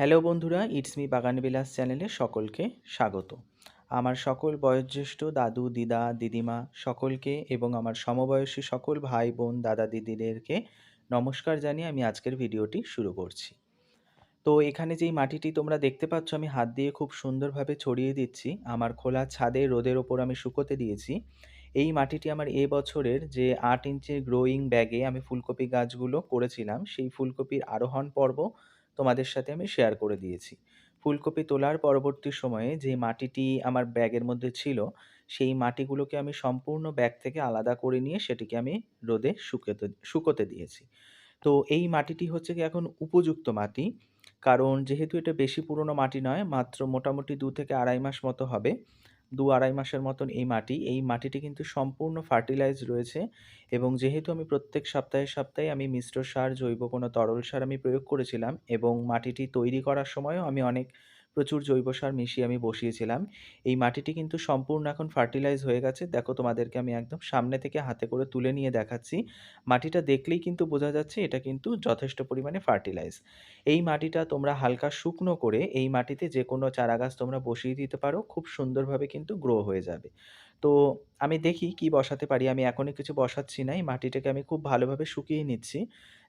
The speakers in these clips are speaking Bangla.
হ্যালো বন্ধুরা ইটস মি বাগান বিলাস চ্যানেলে সকলকে স্বাগত। আমার সকল বয়োজ্যেষ্ঠ দাদু, দিদা, দিদিমা সকলকে এবং আমার সমবয়সী সকল ভাই, বোন, দাদা, দিদিদেরকে নমস্কার জানিয়ে আমি আজকের ভিডিওটি শুরু করছি। তো এখানে যেই মাটিটি তোমরা দেখতে পাচ্ছ, আমি হাত দিয়ে খুব সুন্দরভাবে ছড়িয়ে দিচ্ছি। আমার খোলা ছাদে রোদের ওপর আমি শুকোতে দিয়েছি। এই মাটিটি আমার এ বছরের যে আট ইঞ্চির গ্রোয়িং ব্যাগে আমি ফুলকপি গাছগুলো করেছিলাম, সেই ফুলকপির আরোহণ পর্ব তোমাদের সাথে আমি শেয়ার করে দিয়েছি। ফুলকপি তোলার পরবর্তী সময়ে যে মাটিটি আমার ব্যাগের মধ্যে ছিল, সেই মাটিগুলোকে আমি সম্পূর্ণ ব্যাগ থেকে আলাদা করে নিয়ে সেটিকে আমি রোদে শুকোতে শুকোতে দিয়েছি। তো এই মাটিটি হচ্ছে কি এখন উপযুক্ত মাটি, কারণ যেহেতু এটা বেশি পুরনো মাটি নয়, মাত্র মোটামুটি দু থেকে আড়াই মাস মতো হবে দু আড়াই মাসের মতন এই মাটি। এই মাটিটি কিন্তু সম্পূর্ণ ফার্টিলাইজ রয়েছে এবং যেহেতু আমি প্রত্যেক সপ্তাহে সপ্তাহে আমি মিশ্র সার, জৈব কোনো তরল সার আমি প্রয়োগ করেছিলাম এবং মাটিটি তৈরি করার সময়ও আমি অনেক প্রচুর জৈব সার মিশিয়ে আমি বসিয়েছিলাম। এই মাটিটি কিন্তু সম্পূর্ণ এখন ফার্টিলাইজ হয়ে গেছে। দেখো তোমাদেরকে আমি একদম সামনে থেকে হাতে করে তুলে নিয়ে দেখাচ্ছি। মাটিটা দেখলেই কিন্তু বোঝা যাচ্ছে এটা কিন্তু যথেষ্ট পরিমাণে ফার্টিলাইজ এই মাটিটা তোমরা হালকা শুকনো করে এই মাটিতে যে কোনো চারাগাছ তোমরা বসিয়ে দিতে পারো। খুব সুন্দরভাবে কিন্তু গ্রো হয়ে যাবে। তো আমি দেখি কি বসাতে পারি। আমি এখনই কিছু বসাচ্ছি না এই মাটিটাকে আমি খুব ভালোভাবে শুকিয়ে নিচ্ছি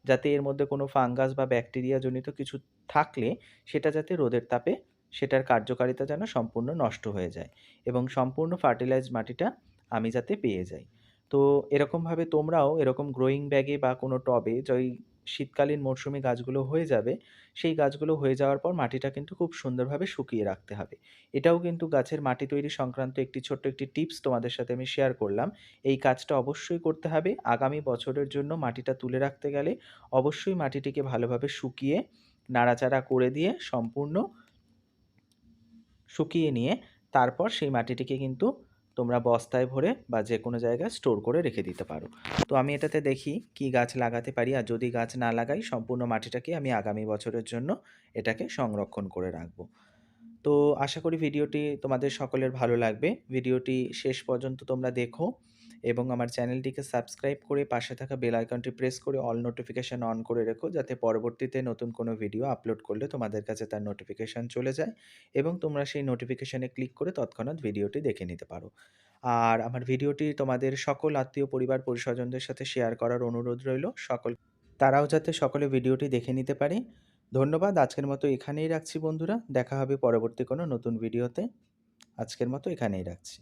যাতে এর মধ্যে কোনো ফাঙ্গাস বা ব্যাকটেরিয়া জনিত কিছু থাকলে সেটা যাতে রোদের তাপে সেটার কার্যকারিতা যেন সম্পূর্ণ নষ্ট হয়ে যায় এবং সম্পূর্ণ ফার্টিলাইজ মাটিটা আমি যাতে পেয়ে যাই। তো এরকমভাবে তোমরাও এরকম গ্রোয়িং ব্যাগে বা কোনো টবে যেই শীতকালীন মরশুমি গাছগুলো হয়ে যাবে, সেই গাছগুলো হয়ে যাওয়ার পর মাটিটা কিন্তু খুব সুন্দরভাবে শুকিয়ে রাখতে হবে। এটাও কিন্তু গাছের মাটি তৈরি সংক্রান্ত একটি ছোট্ট একটি টিপস তোমাদের সাথে আমি শেয়ার করলাম। এই কাজটা অবশ্যই করতে হবে। আগামী বছরের জন্য মাটিটা তুলে রাখতে গেলে অবশ্যই মাটিটিকে ভালোভাবে শুকিয়ে, নাড়াচাড়া করে দিয়ে সম্পূর্ণ শুকিয়ে নিয়ে তারপর সেই মাটিটিকে কিন্তু তোমরা বস্তায় ভরে বা যে কোনো জায়গায় স্টোর করে রেখে দিতে পারো। তো আমি এটাতে দেখি কি গাছ লাগাতে পারি আর যদি গাছ না লাগাই, সম্পূর্ণ মাটিটাকে আমি আগামী বছরের জন্য এটাকে সংরক্ষণ করে রাখব। তো আশা করি ভিডিওটি তোমাদের সকলের ভালো লাগবে। ভিডিওটি শেষ পর্যন্ত তোমরা দেখো। এবং আমার চ্যানেলটিকে সাবস্ক্রাইব করে পাশে থাকা বেল আইকনটি প্রেস করে অল নোটিফিকেশান অন করে রেখো, যাতে পরবর্তীতে নতুন কোনো ভিডিও আপলোড করলে তোমাদের কাছে তার নোটিফিকেশান চলে যায় এবং তোমরা সেই নোটিফিকেশানে ক্লিক করে তৎক্ষণাৎ ভিডিওটি দেখে নিতে পারো। আর আমার ভিডিওটি তোমাদের সকল আত্মীয় পরিবার, পরিস্বজনদের সাথে শেয়ার করার অনুরোধ রইল। সকল, তারাও যাতে সকলে ভিডিওটি দেখে নিতে পারে। ধন্যবাদ, আজকের মতো এখানেই রাখছি বন্ধুরা। দেখা হবে পরবর্তী কোনো নতুন ভিডিওতে। আজকের মতো এখানেই রাখছি।